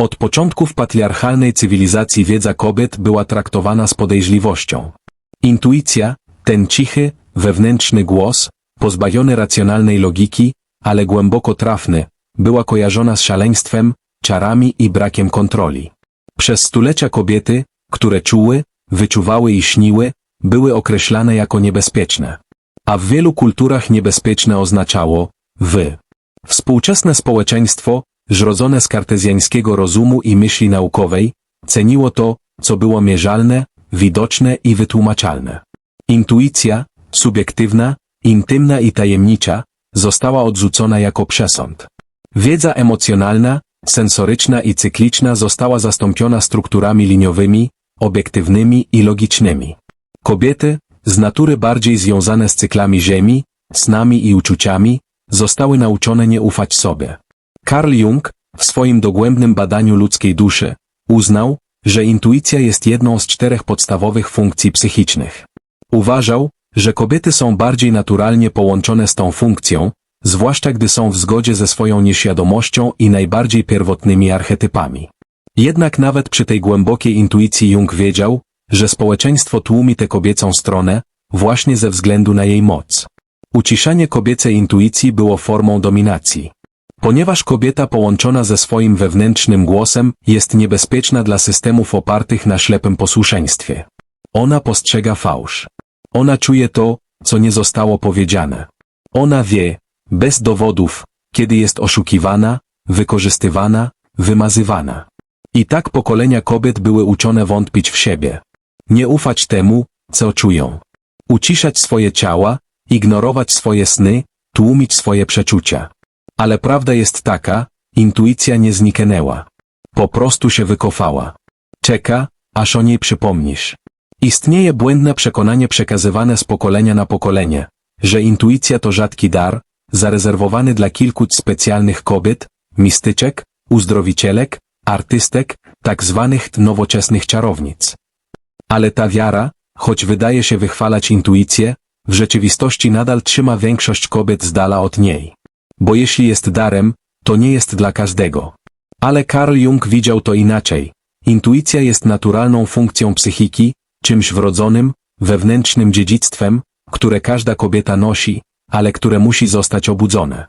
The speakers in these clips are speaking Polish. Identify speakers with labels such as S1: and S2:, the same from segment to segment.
S1: Od początków patriarchalnej cywilizacji wiedza kobiet była traktowana z podejrzliwością. Intuicja, ten cichy, wewnętrzny głos, pozbawiony racjonalnej logiki, ale głęboko trafny, była kojarzona z szaleństwem, czarami i brakiem kontroli. Przez stulecia kobiety, które czuły, wyczuwały i śniły, były określane jako niebezpieczne. A w wielu kulturach niebezpieczne oznaczało wy. Współczesne społeczeństwo, zrodzone z kartezjańskiego rozumu i myśli naukowej, ceniło to, co było mierzalne, widoczne i wytłumaczalne. Intuicja, subiektywna, intymna i tajemnicza, została odrzucona jako przesąd. Wiedza emocjonalna, sensoryczna i cykliczna została zastąpiona strukturami liniowymi, obiektywnymi i logicznymi. Kobiety, z natury bardziej związane z cyklami Ziemi, snami i uczuciami, zostały nauczone nie ufać sobie. Carl Jung, w swoim dogłębnym badaniu ludzkiej duszy, uznał, że intuicja jest jedną z czterech podstawowych funkcji psychicznych. Uważał, że kobiety są bardziej naturalnie połączone z tą funkcją, zwłaszcza gdy są w zgodzie ze swoją nieświadomością i najbardziej pierwotnymi archetypami. Jednak nawet przy tej głębokiej intuicji Jung wiedział, że społeczeństwo tłumi tę kobiecą stronę, właśnie ze względu na jej moc. Uciszanie kobiecej intuicji było formą dominacji. Ponieważ kobieta połączona ze swoim wewnętrznym głosem jest niebezpieczna dla systemów opartych na ślepym posłuszeństwie. Ona postrzega fałsz. Ona czuje to, co nie zostało powiedziane. Ona wie, bez dowodów, kiedy jest oszukiwana, wykorzystywana, wymazywana. I tak pokolenia kobiet były uczone wątpić w siebie. Nie ufać temu, co czują. Uciszać swoje ciała, ignorować swoje sny, tłumić swoje przeczucia. Ale prawda jest taka, intuicja nie zniknęła. Po prostu się wykofała. Czeka, aż o niej przypomnisz. Istnieje błędne przekonanie przekazywane z pokolenia na pokolenie, że intuicja to rzadki dar, zarezerwowany dla kilku specjalnych kobiet, mistyczek, uzdrowicielek, artystek, tak zwanych nowoczesnych czarownic. Ale ta wiara, choć wydaje się wychwalać intuicję, w rzeczywistości nadal trzyma większość kobiet z dala od niej. Bo jeśli jest darem, to nie jest dla każdego. Ale Carl Jung widział to inaczej. Intuicja jest naturalną funkcją psychiki, czymś wrodzonym, wewnętrznym dziedzictwem, które każda kobieta nosi, ale które musi zostać obudzone.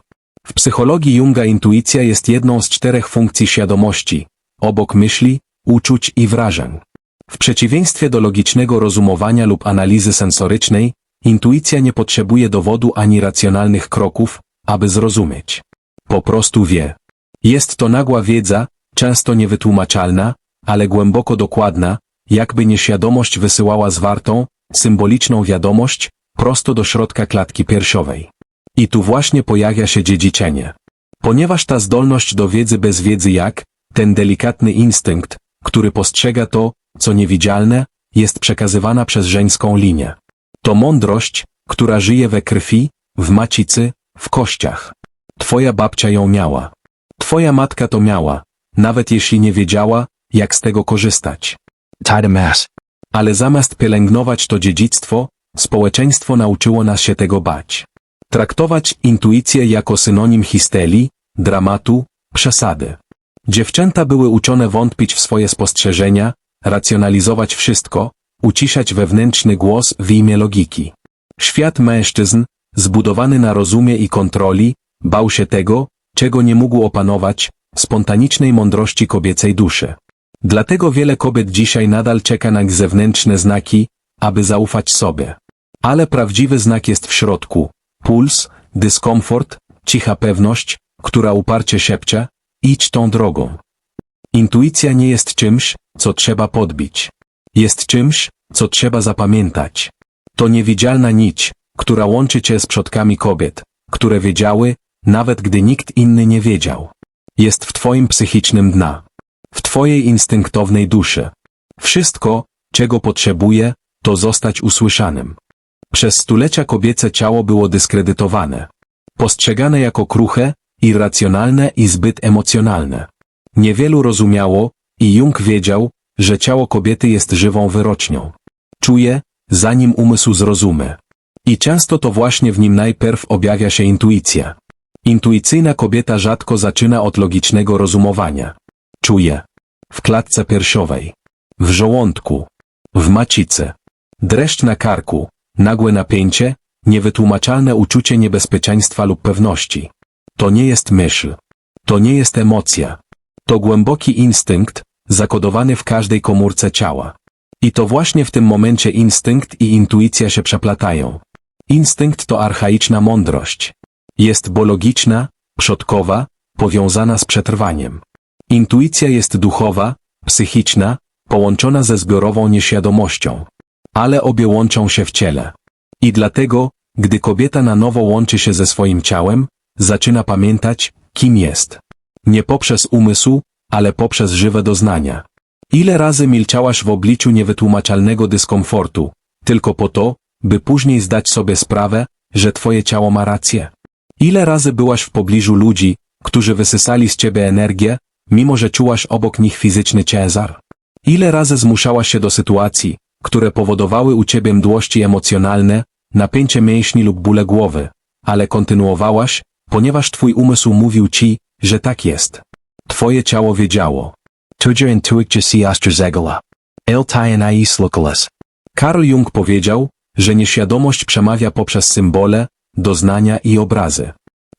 S1: W psychologii Junga intuicja jest jedną z czterech funkcji świadomości, obok myśli, uczuć i wrażeń. W przeciwieństwie do logicznego rozumowania lub analizy sensorycznej, intuicja nie potrzebuje dowodu ani racjonalnych kroków, aby zrozumieć. Po prostu wie. Jest to nagła wiedza, często niewytłumaczalna, ale głęboko dokładna, jakby nieświadomość wysyłała zwartą, symboliczną wiadomość, prosto do środka klatki piersiowej. I tu właśnie pojawia się dziedziczenie. Ponieważ ta zdolność do wiedzy bez wiedzy jak, ten delikatny instynkt, który postrzega to, co niewidzialne, jest przekazywana przez żeńską linię. To mądrość, która żyje we krwi, w macicy, w kościach. Twoja babcia ją miała. Twoja matka to miała, nawet jeśli nie wiedziała, jak z tego korzystać.
S2: Mass.
S1: Ale zamiast pielęgnować to dziedzictwo, społeczeństwo nauczyło nas się tego bać. Traktować intuicję jako synonim histerii, dramatu, przesady. Dziewczęta były uczone wątpić w swoje spostrzeżenia, racjonalizować wszystko, uciszać wewnętrzny głos w imię logiki. Świat mężczyzn, zbudowany na rozumie i kontroli, bał się tego, czego nie mógł opanować, spontanicznej mądrości kobiecej duszy. Dlatego wiele kobiet dzisiaj nadal czeka na zewnętrzne znaki, aby zaufać sobie. Ale prawdziwy znak jest w środku. Puls, dyskomfort, cicha pewność, która uparcie szepcze, idź tą drogą. Intuicja nie jest czymś, co trzeba podbić. Jest czymś, co trzeba zapamiętać. To niewidzialna nić, która łączy cię z przodkami kobiet, które wiedziały, nawet gdy nikt inny nie wiedział. Jest w twoim psychicznym dna. W twojej instynktownej duszy. Wszystko, czego potrzebuje, to zostać usłyszanym. Przez stulecia kobiece ciało było dyskredytowane. Postrzegane jako kruche, irracjonalne i zbyt emocjonalne. Niewielu rozumiało, i Jung wiedział, że ciało kobiety jest żywą wyrocznią. Czuje, zanim umysł zrozumie. I często to właśnie w nim najpierw objawia się intuicja. Intuicyjna kobieta rzadko zaczyna od logicznego rozumowania. Czuję. W klatce piersiowej. W żołądku. W macicy. Dreszcz na karku. Nagłe napięcie. Niewytłumaczalne uczucie niebezpieczeństwa lub pewności. To nie jest myśl. To nie jest emocja. To głęboki instynkt, zakodowany w każdej komórce ciała. I to właśnie w tym momencie instynkt i intuicja się przeplatają. Instynkt to archaiczna mądrość. Jest biologiczna, przodkowa, powiązana z przetrwaniem. Intuicja jest duchowa, psychiczna, połączona ze zbiorową nieświadomością. Ale obie łączą się w ciele. I dlatego, gdy kobieta na nowo łączy się ze swoim ciałem, zaczyna pamiętać, kim jest. Nie poprzez umysł, ale poprzez żywe doznania. Ile razy milczałaś w obliczu niewytłumaczalnego dyskomfortu, tylko po to, by później zdać sobie sprawę, że twoje ciało ma rację? Ile razy byłaś w pobliżu ludzi, którzy wysysali z ciebie energię, mimo że czułaś obok nich fizyczny ciężar? Ile razy zmuszałaś się do sytuacji, które powodowały u ciebie mdłości emocjonalne, napięcie mięśni lub bóle głowy, ale kontynuowałaś, ponieważ twój umysł mówił ci, że tak jest. Twoje ciało wiedziało.
S2: Tudur intuicja si astrozegala. Il tayanais localis.
S1: Karl Jung powiedział, że nieświadomość przemawia poprzez symbole, doznania i obrazy.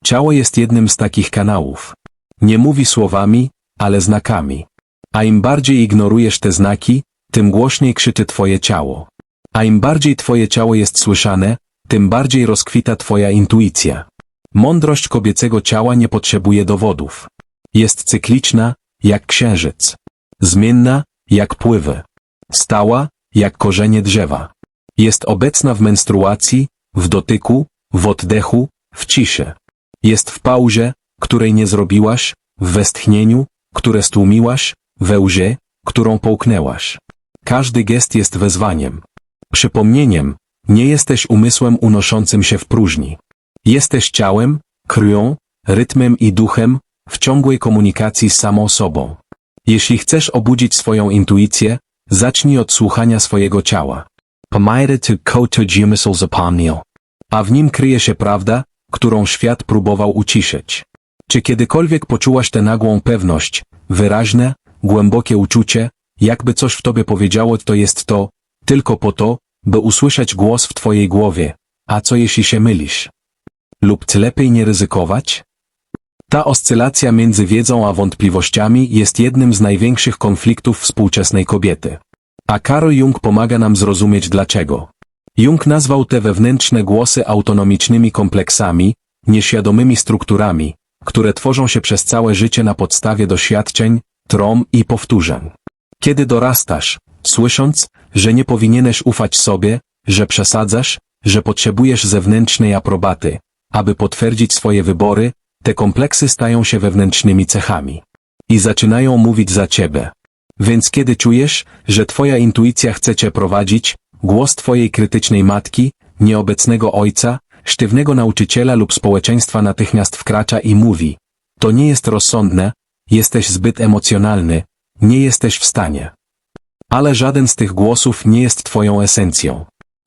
S1: Ciało jest jednym z takich kanałów. Nie mówi słowami, ale znakami. A im bardziej ignorujesz te znaki, tym głośniej krzyczy twoje ciało. A im bardziej twoje ciało jest słyszane, tym bardziej rozkwita twoja intuicja. Mądrość kobiecego ciała nie potrzebuje dowodów. Jest cykliczna, jak księżyc. Zmienna, jak pływy. Stała, jak korzenie drzewa. Jest obecna w menstruacji, w dotyku, w oddechu, w ciszy. Jest w pauzie, której nie zrobiłaś, w westchnieniu, które stłumiłaś, we łzie, którą połknęłaś. Każdy gest jest wezwaniem. Przypomnieniem, nie jesteś umysłem unoszącym się w próżni. Jesteś ciałem, krwią, rytmem i duchem, w ciągłej komunikacji z samą sobą. Jeśli chcesz obudzić swoją intuicję, zacznij od słuchania swojego ciała.
S2: Pamaida tu koto jumisal zapomniel.
S1: A w nim kryje się prawda, którą świat próbował uciszyć. Czy kiedykolwiek poczułaś tę nagłą pewność, wyraźne, głębokie uczucie, jakby coś w tobie powiedziało to jest to, tylko po to, by usłyszeć głos w twojej głowie, a co jeśli się mylisz? Lub lepiej nie ryzykować? Ta oscylacja między wiedzą a wątpliwościami jest jednym z największych konfliktów współczesnej kobiety. A Karl Jung pomaga nam zrozumieć dlaczego. Jung nazwał te wewnętrzne głosy autonomicznymi kompleksami, nieświadomymi strukturami, które tworzą się przez całe życie na podstawie doświadczeń, trom i powtórzeń. Kiedy dorastasz, słysząc, że nie powinieneś ufać sobie, że przesadzasz, że potrzebujesz zewnętrznej aprobaty, aby potwierdzić swoje wybory, te kompleksy stają się wewnętrznymi cechami. I zaczynają mówić za ciebie. Więc kiedy czujesz, że twoja intuicja chce cię prowadzić, głos twojej krytycznej matki, nieobecnego ojca, sztywnego nauczyciela lub społeczeństwa natychmiast wkracza i mówi, to nie jest rozsądne, jesteś zbyt emocjonalny, nie jesteś w stanie. Ale żaden z tych głosów nie jest twoją esencją.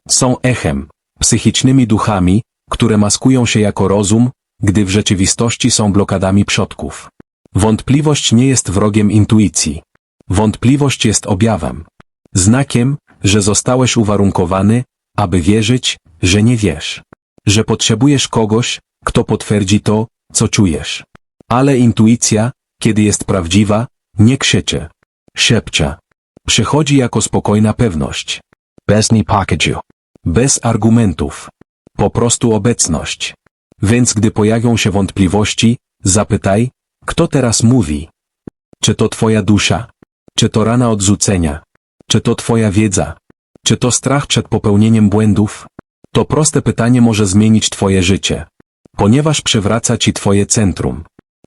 S1: Są echem, psychicznymi duchami, które maskują się jako rozum, gdy w rzeczywistości są blokadami przodków. Wątpliwość nie jest wrogiem intuicji. Wątpliwość jest objawem. Znakiem, że zostałeś uwarunkowany, aby wierzyć, że nie wiesz. Że potrzebujesz kogoś, kto potwierdzi to, co czujesz. Ale intuicja, kiedy jest prawdziwa, nie krzyczy. Szepcze. Przychodzi jako spokojna pewność.
S2: Besni pakaju.
S1: Bez argumentów. Po prostu obecność. Więc gdy pojawią się wątpliwości, zapytaj, kto teraz mówi? Czy to twoja dusza? Czy to rana odrzucenia? Czy to twoja wiedza? Czy to strach przed popełnieniem błędów? To proste pytanie może zmienić twoje życie. Ponieważ przywraca ci twoje centrum.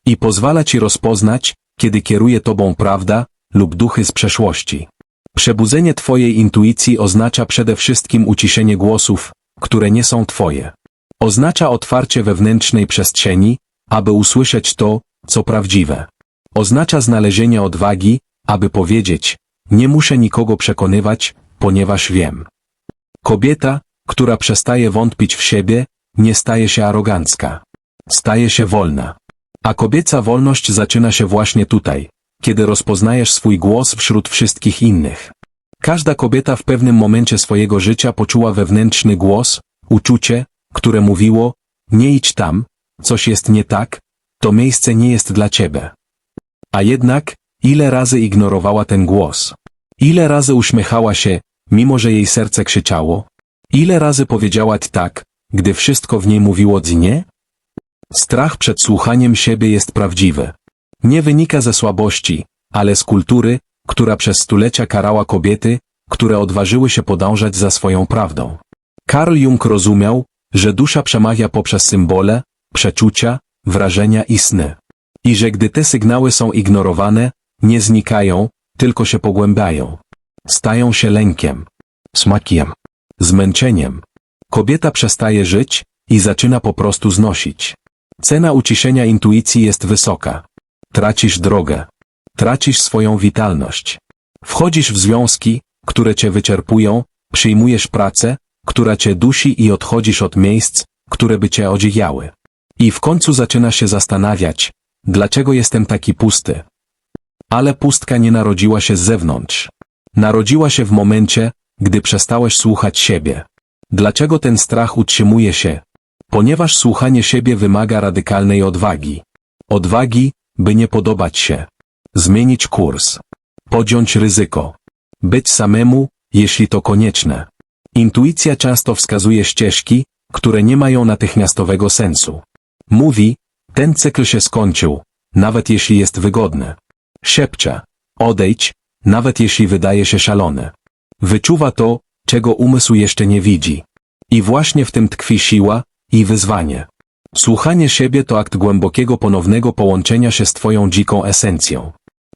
S1: I pozwala ci rozpoznać, kiedy kieruje tobą prawda lub duchy z przeszłości. Przebudzenie twojej intuicji oznacza przede wszystkim uciszenie głosów, które nie są twoje. Oznacza otwarcie wewnętrznej przestrzeni, aby usłyszeć to, co prawdziwe. Oznacza znalezienie odwagi, aby powiedzieć, nie muszę nikogo przekonywać, ponieważ wiem. Kobieta, która przestaje wątpić w siebie, nie staje się arogancka. Staje się wolna. A kobieca wolność zaczyna się właśnie tutaj, kiedy rozpoznajesz swój głos wśród wszystkich innych. Każda kobieta w pewnym momencie swojego życia poczuła wewnętrzny głos, uczucie, które mówiło, nie idź tam, coś jest nie tak, to miejsce nie jest dla ciebie. A jednak, ile razy ignorowała ten głos? Ile razy uśmiechała się, mimo że jej serce krzyczało? Ile razy powiedziała tak, gdy wszystko w niej mówiło nie? Strach przed słuchaniem siebie jest prawdziwy. Nie wynika ze słabości, ale z kultury, która przez stulecia karała kobiety, które odważyły się podążać za swoją prawdą. Karl Jung rozumiał, że dusza przemawia poprzez symbole, przeczucia, wrażenia i sny. I że gdy te sygnały są ignorowane, nie znikają, tylko się pogłębiają. Stają się lękiem,
S2: smakiem,
S1: zmęczeniem. Kobieta przestaje żyć i zaczyna po prostu znosić. Cena uciszenia intuicji jest wysoka. Tracisz drogę. Tracisz swoją witalność. Wchodzisz w związki, które cię wyczerpują, przyjmujesz pracę, która cię dusi i odchodzisz od miejsc, które by cię odziwiały. I w końcu zaczynasz się zastanawiać, dlaczego jestem taki pusty. Ale pustka nie narodziła się z zewnątrz. Narodziła się w momencie, gdy przestałeś słuchać siebie. Dlaczego ten strach utrzymuje się? Ponieważ słuchanie siebie wymaga radykalnej odwagi. Odwagi, by nie podobać się. Zmienić kurs. Podjąć ryzyko. Być samemu, jeśli to konieczne. Intuicja często wskazuje ścieżki, które nie mają natychmiastowego sensu. Mówi, ten cykl się skończył, nawet jeśli jest wygodny. Szepcze, odejdź, nawet jeśli wydaje się szalone. Wyczuwa to, czego umysł jeszcze nie widzi. I właśnie w tym tkwi siła i wyzwanie. Słuchanie siebie to akt głębokiego ponownego połączenia się z Twoją dziką esencją.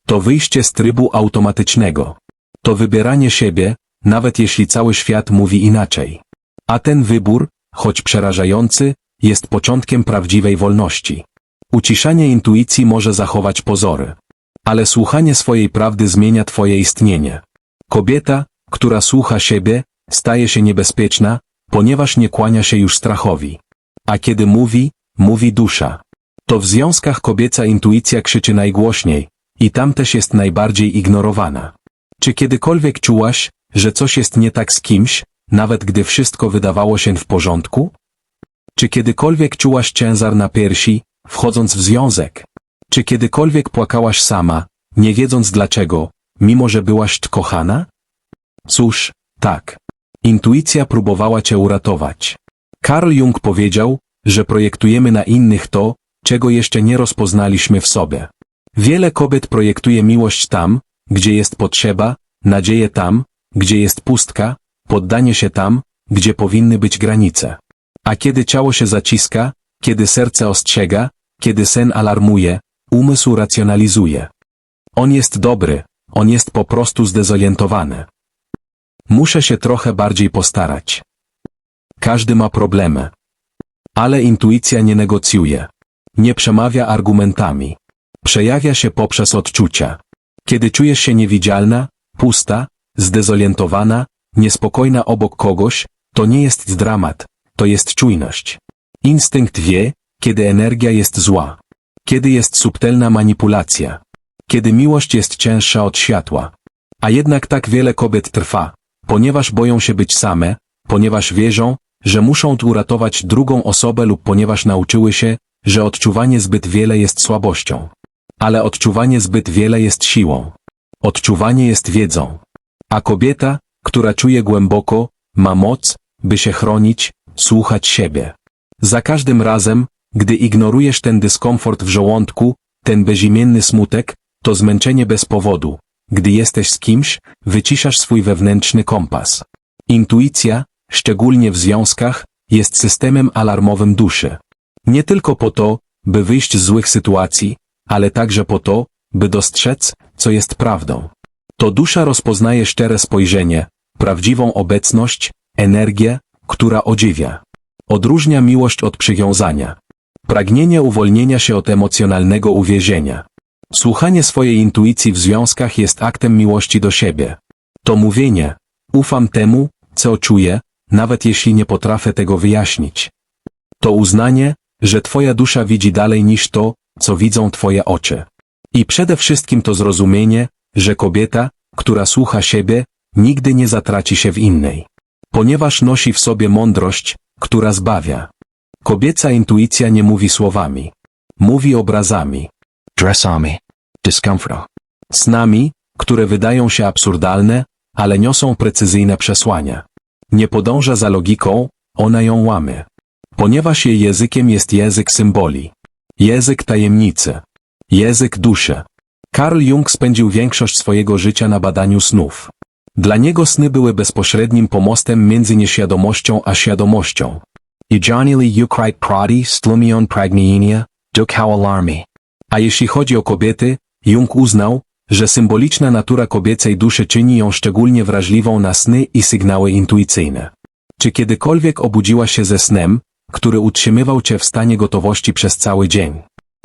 S1: To wyjście z trybu automatycznego. To wybieranie siebie, nawet jeśli cały świat mówi inaczej. A ten wybór, choć przerażający, jest początkiem prawdziwej wolności. Uciszanie intuicji może zachować pozory. Ale słuchanie swojej prawdy zmienia Twoje istnienie. Kobieta, która słucha siebie, staje się niebezpieczna, ponieważ nie kłania się już strachowi. A kiedy mówi, mówi dusza. To w związkach kobieca intuicja krzyczy najgłośniej, i tam też jest najbardziej ignorowana. Czy kiedykolwiek czułaś, że coś jest nie tak z kimś, nawet gdy wszystko wydawało się w porządku? Czy kiedykolwiek czułaś ciężar na piersi, wchodząc w związek? Czy kiedykolwiek płakałaś sama, nie wiedząc dlaczego, mimo że byłaś kochana? Cóż, tak. Intuicja próbowała cię uratować. Carl Jung powiedział, że projektujemy na innych to, czego jeszcze nie rozpoznaliśmy w sobie. Wiele kobiet projektuje miłość tam, gdzie jest potrzeba, nadzieję tam, gdzie jest pustka, poddanie się tam, gdzie powinny być granice. A kiedy ciało się zaciska, kiedy serce ostrzega, kiedy sen alarmuje, umysł racjonalizuje. On jest dobry, on jest po prostu zdezorientowany. Muszę się trochę bardziej postarać. Każdy ma problemy. Ale intuicja nie negocjuje. Nie przemawia argumentami. Przejawia się poprzez odczucia. Kiedy czujesz się niewidzialna, pusta, zdezorientowana, niespokojna obok kogoś, to nie jest dramat, to jest czujność. Instynkt wie, kiedy energia jest zła. Kiedy jest subtelna manipulacja. Kiedy miłość jest cięższa od światła. A jednak tak wiele kobiet trwa, ponieważ boją się być same, ponieważ wierzą, że muszą tu uratować drugą osobę lub ponieważ nauczyły się, że odczuwanie zbyt wiele jest słabością. Ale odczuwanie zbyt wiele jest siłą. Odczuwanie jest wiedzą. A kobieta, która czuje głęboko, ma moc, by się chronić, słuchać siebie. Za każdym razem, gdy ignorujesz ten dyskomfort w żołądku, ten bezimienny smutek, to zmęczenie bez powodu. Gdy jesteś z kimś, wyciszasz swój wewnętrzny kompas. Intuicja, szczególnie w związkach, jest systemem alarmowym duszy. Nie tylko po to, by wyjść z złych sytuacji, ale także po to, by dostrzec, co jest prawdą. To dusza rozpoznaje szczere spojrzenie, prawdziwą obecność, energię, która odziwia. Odróżnia miłość od przywiązania. Pragnienie uwolnienia się od emocjonalnego uwięzienia. Słuchanie swojej intuicji w związkach jest aktem miłości do siebie. To mówienie, ufam temu, co czuję, nawet jeśli nie potrafię tego wyjaśnić. To uznanie, że Twoja dusza widzi dalej niż to, co widzą Twoje oczy. I przede wszystkim to zrozumienie, że kobieta, która słucha siebie, nigdy nie zatraci się w innej. Ponieważ nosi w sobie mądrość, która zbawia. Kobieca intuicja nie mówi słowami. Mówi obrazami.
S2: Dressami. Discomfort.
S1: Snami, które wydają się absurdalne, ale niosą precyzyjne przesłania. Nie podąża za logiką, ona ją łamie. Ponieważ jej językiem jest język symboli. Język tajemnicy. Język duszy. Carl Jung spędził większość swojego życia na badaniu snów. Dla niego sny były bezpośrednim pomostem między nieświadomością a świadomością.
S2: I Johnny Lee Ukrait Prati Slumion Pragnienia, Duk How Alarmi.
S1: A jeśli chodzi o kobiety, Jung uznał, że symboliczna natura kobiecej duszy czyni ją szczególnie wrażliwą na sny i sygnały intuicyjne. Czy kiedykolwiek obudziła się ze snem, który utrzymywał cię w stanie gotowości przez cały dzień?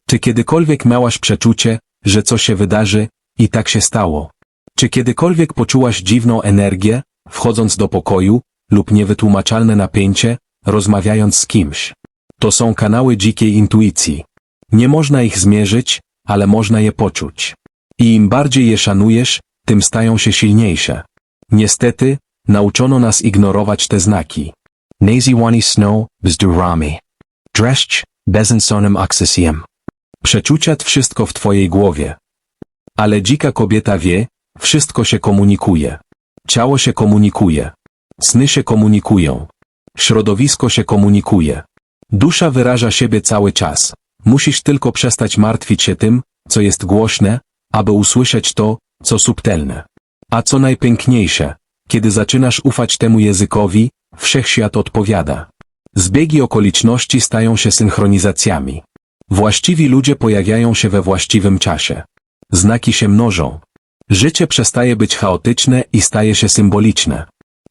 S1: Czy kiedykolwiek miałaś przeczucie, że coś się wydarzy, i tak się stało? Czy kiedykolwiek poczułaś dziwną energię, wchodząc do pokoju, lub niewytłumaczalne napięcie, rozmawiając z kimś? To są kanały dzikiej intuicji. Nie można ich zmierzyć, ale można je poczuć. I im bardziej je szanujesz, tym stają się silniejsze. Niestety, nauczono nas ignorować te znaki.
S2: Nazi Wani Snow, Bzdurami. Dreszcz, Bezensonem Oxysiem.
S1: Przeczucia wszystko w twojej głowie. Ale dzika kobieta wie, wszystko się komunikuje. Ciało się komunikuje. Sny się komunikują. Środowisko się komunikuje. Dusza wyraża siebie cały czas. Musisz tylko przestać martwić się tym, co jest głośne, aby usłyszeć to, co subtelne. A co najpiękniejsze, kiedy zaczynasz ufać temu językowi, wszechświat odpowiada. Zbiegi okoliczności stają się synchronizacjami. Właściwi ludzie pojawiają się we właściwym czasie. Znaki się mnożą. Życie przestaje być chaotyczne i staje się symboliczne.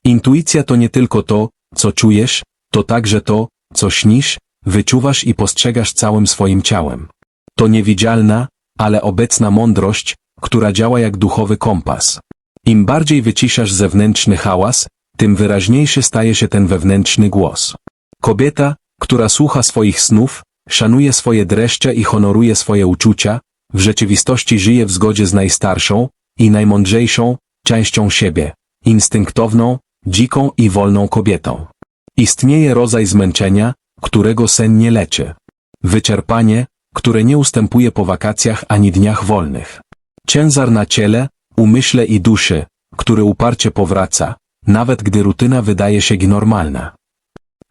S1: Intuicja to nie tylko to, co czujesz, to także to, co śnisz, wyczuwasz i postrzegasz całym swoim ciałem. To niewidzialna, ale obecna mądrość, która działa jak duchowy kompas. Im bardziej wyciszasz zewnętrzny hałas, tym wyraźniejszy staje się ten wewnętrzny głos. Kobieta, która słucha swoich snów, szanuje swoje dreszcze i honoruje swoje uczucia, w rzeczywistości żyje w zgodzie z najstarszą i najmądrzejszą częścią siebie, instynktowną, dziką i wolną kobietą. Istnieje rodzaj zmęczenia, którego sen nie leczy. Wyczerpanie, które nie ustępuje po wakacjach ani dniach wolnych. Ciężar na ciele, umyśle i duszy, który uparcie powraca, nawet gdy rutyna wydaje się normalna.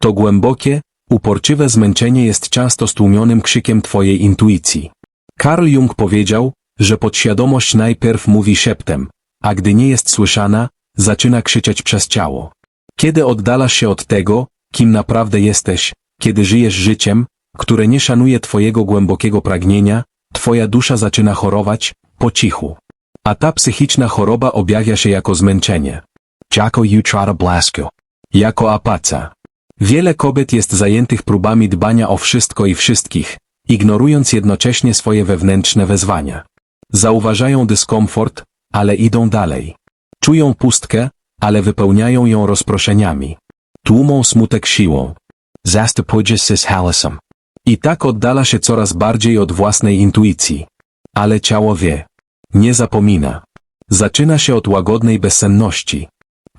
S1: To głębokie, uporczywe zmęczenie jest często stłumionym krzykiem twojej intuicji. Carl Jung powiedział, że podświadomość najpierw mówi szeptem, a gdy nie jest słyszana, zaczyna krzyczeć przez ciało. Kiedy oddalasz się od tego, kim naprawdę jesteś, kiedy żyjesz życiem, które nie szanuje twojego głębokiego pragnienia, twoja dusza zaczyna chorować, po cichu. A ta psychiczna choroba objawia się jako zmęczenie,
S2: Jocko Utrata Blasco.
S1: jako apaca. Wiele kobiet jest zajętych próbami dbania o wszystko i wszystkich, ignorując jednocześnie swoje wewnętrzne wezwania. Zauważają dyskomfort, ale idą dalej. Czują pustkę, ale wypełniają ją rozproszeniami. Tłumą smutek siłą.
S2: Zastopogesis Halisum.
S1: I tak oddala się coraz bardziej od własnej intuicji. Ale ciało wie. Nie zapomina. Zaczyna się od łagodnej bezsenności.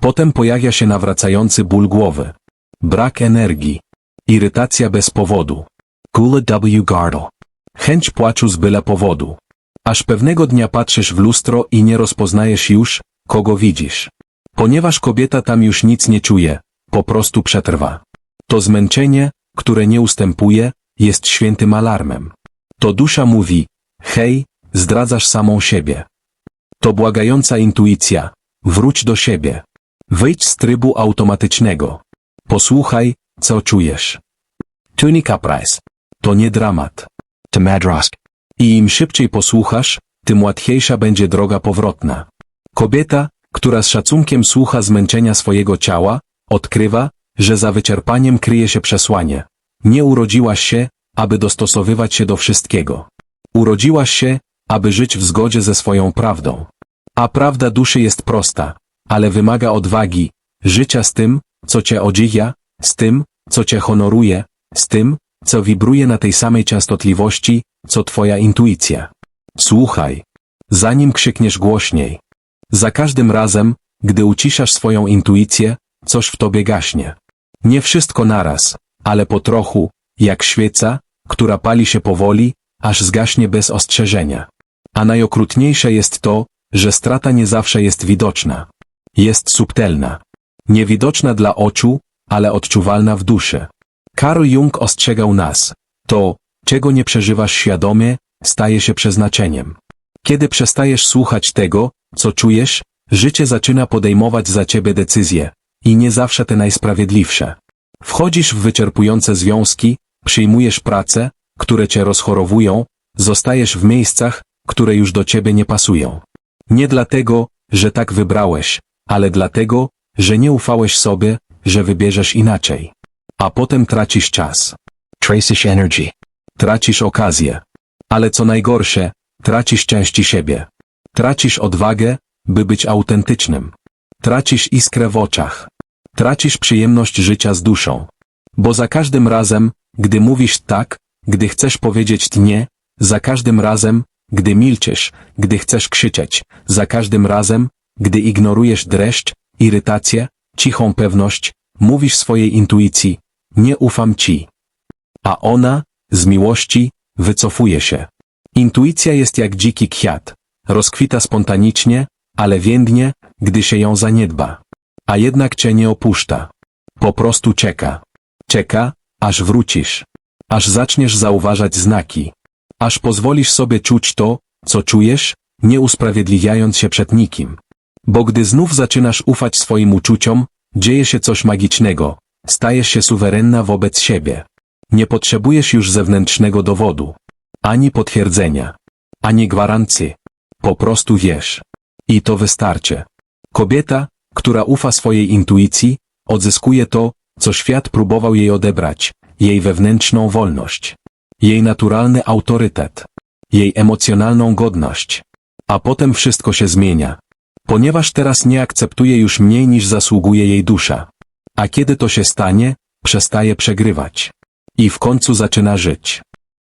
S1: Potem pojawia się nawracający ból głowy. Brak energii. Irytacja bez powodu.
S2: Gula W. Gardel.
S1: Chęć płaczu z byle powodu. Aż pewnego dnia patrzysz w lustro i nie rozpoznajesz już, kogo widzisz. Ponieważ kobieta tam już nic nie czuje, po prostu przetrwa. To zmęczenie, które nie ustępuje, jest świętym alarmem. To dusza mówi, hej, zdradzasz samą siebie. To błagająca intuicja, wróć do siebie. Wyjdź z trybu automatycznego. Posłuchaj, co czujesz. Tunika Price. To nie dramat.
S2: To Madrosk.
S1: I im szybciej posłuchasz, tym łatwiejsza będzie droga powrotna. Kobieta, która z szacunkiem słucha zmęczenia swojego ciała, odkrywa, że za wyczerpaniem kryje się przesłanie. Nie urodziłaś się, aby dostosowywać się do wszystkiego. Urodziłaś się, aby żyć w zgodzie ze swoją prawdą. A prawda duszy jest prosta, ale wymaga odwagi, życia z tym, co cię odziwia, z tym, co cię honoruje, z tym, co wibruje na tej samej częstotliwości, co twoja intuicja. Słuchaj. Zanim krzykniesz głośniej. Za każdym razem, gdy uciszasz swoją intuicję, coś w tobie gaśnie. Nie wszystko naraz, ale po trochu, jak świeca, która pali się powoli, aż zgaśnie bez ostrzeżenia. A najokrutniejsze jest to, że strata nie zawsze jest widoczna. Jest subtelna. Niewidoczna dla oczu, ale odczuwalna w duszy. Karl Jung ostrzegał nas. To, czego nie przeżywasz świadomie, staje się przeznaczeniem. Kiedy przestajesz słuchać tego, co czujesz, życie zaczyna podejmować za ciebie decyzje, i nie zawsze te najsprawiedliwsze. Wchodzisz w wyczerpujące związki, przyjmujesz pracę, które cię rozchorowują, zostajesz w miejscach, które już do ciebie nie pasują. Nie dlatego, że tak wybrałeś, ale dlatego, że nie ufałeś sobie, że wybierzesz inaczej. A potem tracisz czas,
S2: Tracish energy.
S1: tracisz okazję. Ale co najgorsze, tracisz części siebie. Tracisz odwagę, by być autentycznym. Tracisz iskrę w oczach. Tracisz przyjemność życia z duszą. Bo za każdym razem, gdy mówisz tak, gdy chcesz powiedzieć nie, za każdym razem, gdy milczysz, gdy chcesz krzyczeć, za każdym razem, gdy ignorujesz dreszcz, irytację, cichą pewność, mówisz swojej intuicji, nie ufam ci. A ona, z miłości, wycofuje się. Intuicja jest jak dziki kwiat. Rozkwita spontanicznie, ale więdnie, gdy się ją zaniedba. A jednak cię nie opuszcza. Po prostu czeka. Czeka, aż wrócisz. Aż zaczniesz zauważać znaki. Aż pozwolisz sobie czuć to, co czujesz, nie usprawiedliwiając się przed nikim. Bo gdy znów zaczynasz ufać swoim uczuciom, dzieje się coś magicznego. Stajesz się suwerenna wobec siebie. Nie potrzebujesz już zewnętrznego dowodu. Ani potwierdzenia. Ani gwarancji. Po prostu wiesz. I to wystarczy. Kobieta, która ufa swojej intuicji, odzyskuje to, co świat próbował jej odebrać, jej wewnętrzną wolność, jej naturalny autorytet, jej emocjonalną godność. A potem wszystko się zmienia. Ponieważ teraz nie akceptuje już mniej niż zasługuje jej dusza. A kiedy to się stanie, przestaje przegrywać. I w końcu zaczyna żyć.